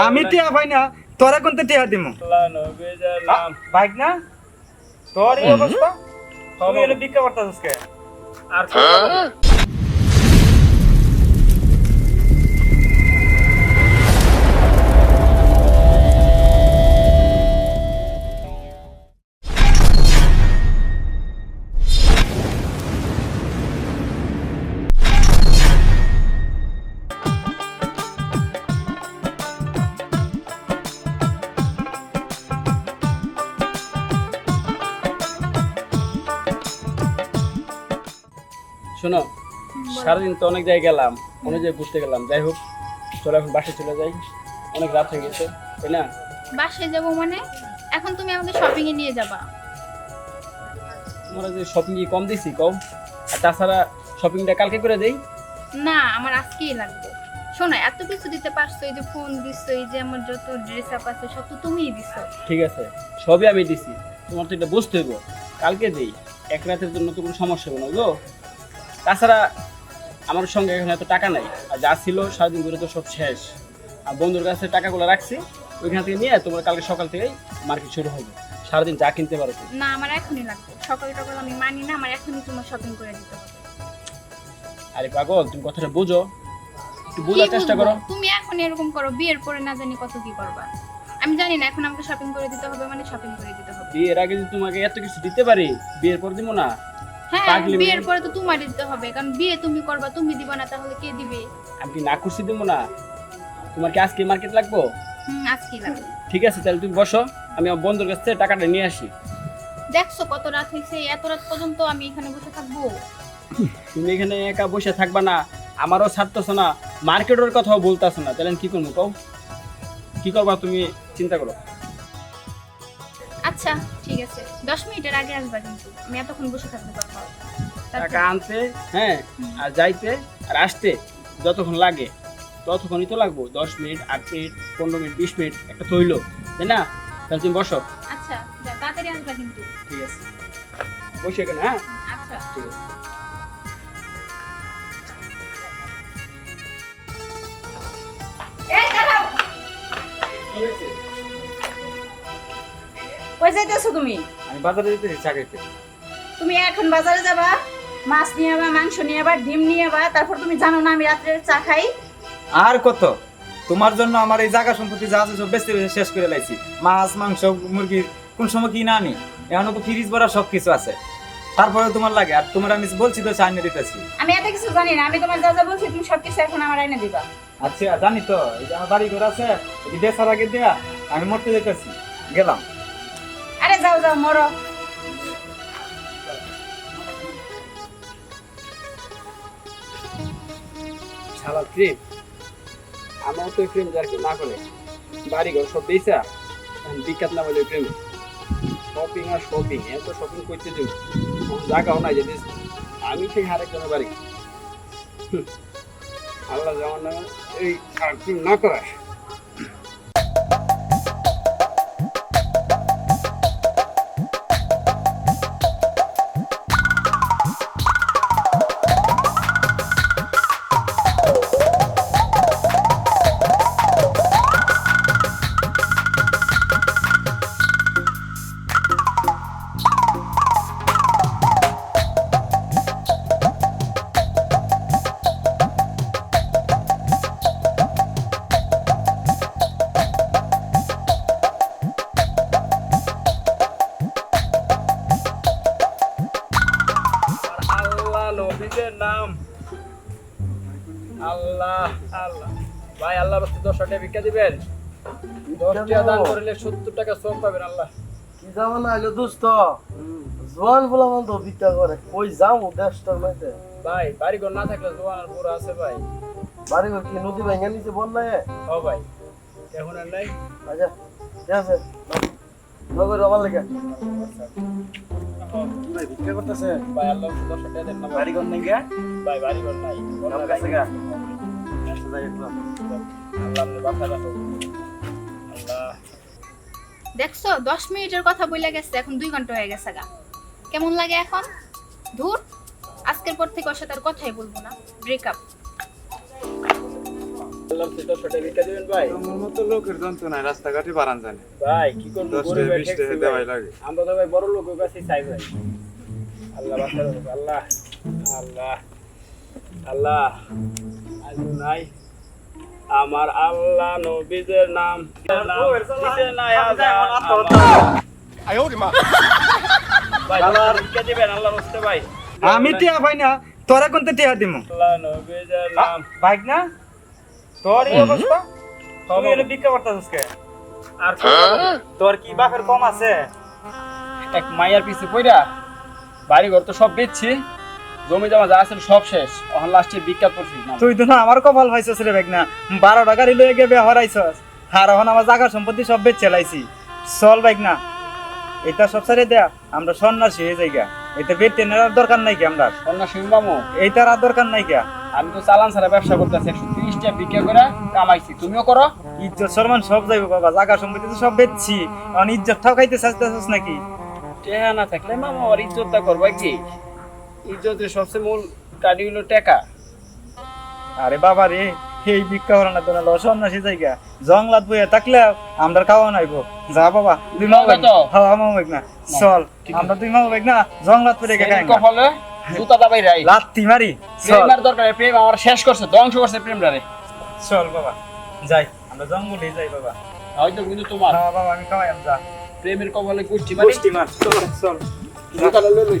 আমি টিয়া ভাই না তোরা তো টিয়া দিম। ভাই না তোর অবস্থা? বিক্রি করতেছিস আর শোনো সারাদিন তো অনেক জায়গায় গেলাম অনেক জায়গায় ঘুরতে গেলাম। যাই হোক চলো এখন বাসে চলে যাই। অনেক রাত হয়ে গেছে তাই না? বাসায় যাব মানে? এখন তুমি আমাকে শপিং এ নিয়ে যাবা। তোমরা যে শপিং কি কম দিছি কম? আর তাছাড়া শপিংটা কালকে করে দেই? না আমার আজকেই লাগবে। শোনো এত কিছু দিতে পারছ এই যে ফোন দিছো এই যে আমার যত ড্রেস আপ আছে সব তো তুমিই দিছো। ঠিক আছে সবই আমি দিছি। তোমার তো এটা বুঝতে হইব। কালকে দেই এক রাতের জন্য তো কোনো সমস্যা হবে না বুঝলো? তাছাড়া আমার সঙ্গে এখন এত টাকা নাই। আর যা ছিল সারাদিন ধরে তো সব শেষ। আর বন্ধুর কাছে টাকাগুলো রাখছি ওইখান থেকে নিয়ে তোমার কালকে সকাল থেকেই মার্কেট শুরু হবে। সারাদিন যা কিনতে পারো না আমার এখনই লাগবে। সকাল সকাল আমি মানি না আমার এখনই তোমার শপিং করে দিতে হবে। আরে পাগল তুমি কথাটা বুঝো। একটু বোঝার চেষ্টা করো। তুমি এখন এরকম করো বিয়ের পরে না জানি কত কি করবা। আমি জানি না এখন আমাকে শপিং করে দিতে হবে মানে শপিং করে দিতে হবে। বিয়ের আগে যদি তোমাকে এত কিছু দিতে পারি বিয়ের পর দিব না। হ্যাঁ বিয়ের পরে তো দিতে হবে কারণ বিয়ে তুমি করবা তুমি দিবা না তাহলে কে দিবে? আমি কি না খুশি দিব না। তোমার কি আজকে মার্কেট লাগবো? হুম আজকেই লাগবে। ঠিক আছে তাহলে তুমি বসো আমি আমার বন্ধুর কাছ থেকে টাকাটা নিয়ে আসি। দেখছ কত রাত হয়েছে এত রাত পর্যন্ত আমি এখানে বসে থাকব? তুমি এখানে একা বসে থাকবা না আমারও ছাড়তেছো না মার্কেটের কথাও বলতেছো না তাহলে কি করব কও? কি করবা তুমি চিন্তা করো। আচ্ছা ঠিক আছে। দশ মিনিটের আগে আসবা কিন্তু। আমি এতক্ষণ বসে থাকতে পারব টাকা আনতে হ্যাঁ আর যাইতে আর আসতে যতক্ষণ লাগে। ততক্ষণই তো লাগবো। দশ মিনিট আট মিনিট পনেরো মিনিট বিশ মিনিট একটা তৈল তাই না? তাহলে তুমি বসো। আচ্ছা তাড়াতাড়ি আসবা কিন্তু। ঠিক আছে। বসে এখানে হ্যাঁ? আচ্ছা। ঠিক আছে। কি হয়েছে? কই যাইতেছো তুমি? আমি বাজারে যেতেছি চা খাইতে। তুমি এখন বাজারে যাবা মাছ নিয়ে আবা মাংস নিয়ে আবা ডিম নিয়ে আবা তারপর তুমি জানো না আমি রাত্রে চা খাই। আর কত? তোমার জন্য আমার এই জায়গা সম্পত্তি যা আছে সব বেচতে বেচতে শেষ করে লাইছি। মাছ মাংস মুরগি কোন সময় কি না আনি। এখনও তো ফ্রিজ ভরা সব কিছু আছে। তারপরে তোমার লাগে আর তোমার আমি বলছি তো চাইনে দিতেছি। আমি এত কিছু জানি না আমি তোমার যা যা বলছি তুমি সব কিছু এখন আমার আইনে দিবা। আচ্ছা জানি তো এই যে আমার বাড়ি ঘর আছে দেশার আগে দেয়া আমি মরতে যেতেছি গেলাম। যাও মরো। শালা ক্রিম আমার তো ক্রিম যার না করে। বাড়ি ঘর সব দিয়েছে বিখ্যাত না বলে ক্রিম শপিং আর শপিং এত শপিং করতে কোনো জায়গাও নাই যে আমি ঠিক আরেকজনের বাড়ি। আল্লাহ যেমন এই না করা আল্লাহ আল্লাহ। ভাই আল্লাহ রাস্তায় দশ টাকা ভিক্ষা দিবেন? দশ টাকা দান করলে সত্তর টাকা সব পাবেন আল্লাহ। কি যাব না হইল দুস্থ জোয়ান বলা বন্ধ ভিক্ষা করে। কই যাব দেশটার মধ্যে ভাই বাড়ি ঘর না থাকলে জোয়ান আর বুড়া আছে ভাই। বাড়ি ঘর কি নদী ভেঙে নিচে বন্যায়? ও ভাই এখন আর নাই। আচ্ছা ঠিক আছে নগর আমার লেগে। ভাই ভিক্ষা করতেছে। ভাই আল্লাহ দশ টাকা দেন না ভাই। বাড়ি ঘর নেই গা? ভাই বাড়ি ঘর নাই দেখছ দশ মিনিটের কথা বলে গেছে এখন দুই ঘণ্টা হয়ে গেছে গা। কেমন লাগে এখন? ধুর পর থেকে ওর সাথে আর কথাই বলব না। ব্রেকআপ বললাম তো দশ টাকা ভিক্ষা দেবেন ভাই? আমার মতো লোকের যন্ত্রণায় রাস্তাঘাটে বাড়ান জানে ভাই কি করব দশ টাকা গরিবের বিশ ঠেকছি টাকা ভাই। দেওয়াই লাগে। আমরা তো ভাই বড় লোকের কাছে চাই ভাই। আল্লাহ আল্লাহ। আল্লাহ। আল্লাহ আজ নাই। আমার আল্লাহ নবীদের নাম। ভাই ভাই। আমি টিয়া ভাই না তোরা কোনতে টিয়া দিমু? আল্লাহ নবীদের নাম। বাইক না? তোর এই অবস্থা? তুই এলে ভিক্ষা করতেছিস কে আর তোর কি বাপের কম আছে? এক মাইয়ার পিছে পইরা বাড়ি ঘর তো সব বেচছি। জমি জমা যা আছে সব শেষ। এখন লাস্টে করছি তুই তো না আমার কপাল পাইছস রে বারো লয়ে গিয়ে হরাইছস। আর এখন আমার জায়গা সম্পত্তি সব বেচ চালাইছি চল এটা সব সারে দেয়া আমরা সন্ন্যাসী হয়ে যাইগা এটা নেওয়ার দরকার নাই কি আমরা শিবামু এইটার আর দরকার নাই কে আমি তো চালান ছাড়া ব্যবসা করতেছি। একশো তিরিশ টাকা বিক্রি করে কামাইছি। তুমিও করো। ইজ্জত সম্মান সব যাইব বাবা। জায়গা সম্পত্তি তো সব বেচছি। এখন ইজ্জত ঠাকাইতে চাইতেছস নাকি? টেহা না থাকলে মামা আমার ইজ্জতটা করবা কি ইজ্জতের সবচেয়ে মূল কাটি হলো টাকা। আরে বাবা রে এই ভিক্ষা হরানোর জন্য ল সন্ন্যাসী জায়গা। জংলাত বইয়া থাকলে আমরা খাওয়া নাইব। যা বাবা তুই মাও হ্যাঁ মাও বেগ না। চল আমরা তুই মাও বেগ না জংলাত পরে খাই সেদিন কপালে জুতা দাবাই রাই। লাত্তি মারি চল। প্রেমের দরকার প্রেম আমার শেষ করছে ধ্বংস করছে প্রেমটারে চল বাবা যাই আমরা জঙ্গলে যাই বাবা। হয়তো কিন্তু তোমার। হ্যাঁ বাবা আমি খাওয়াই যা। প্রেমের কপালে গোষ্ঠী মানে? গোষ্ঠী মার চল চল। জুতাটা লই লই।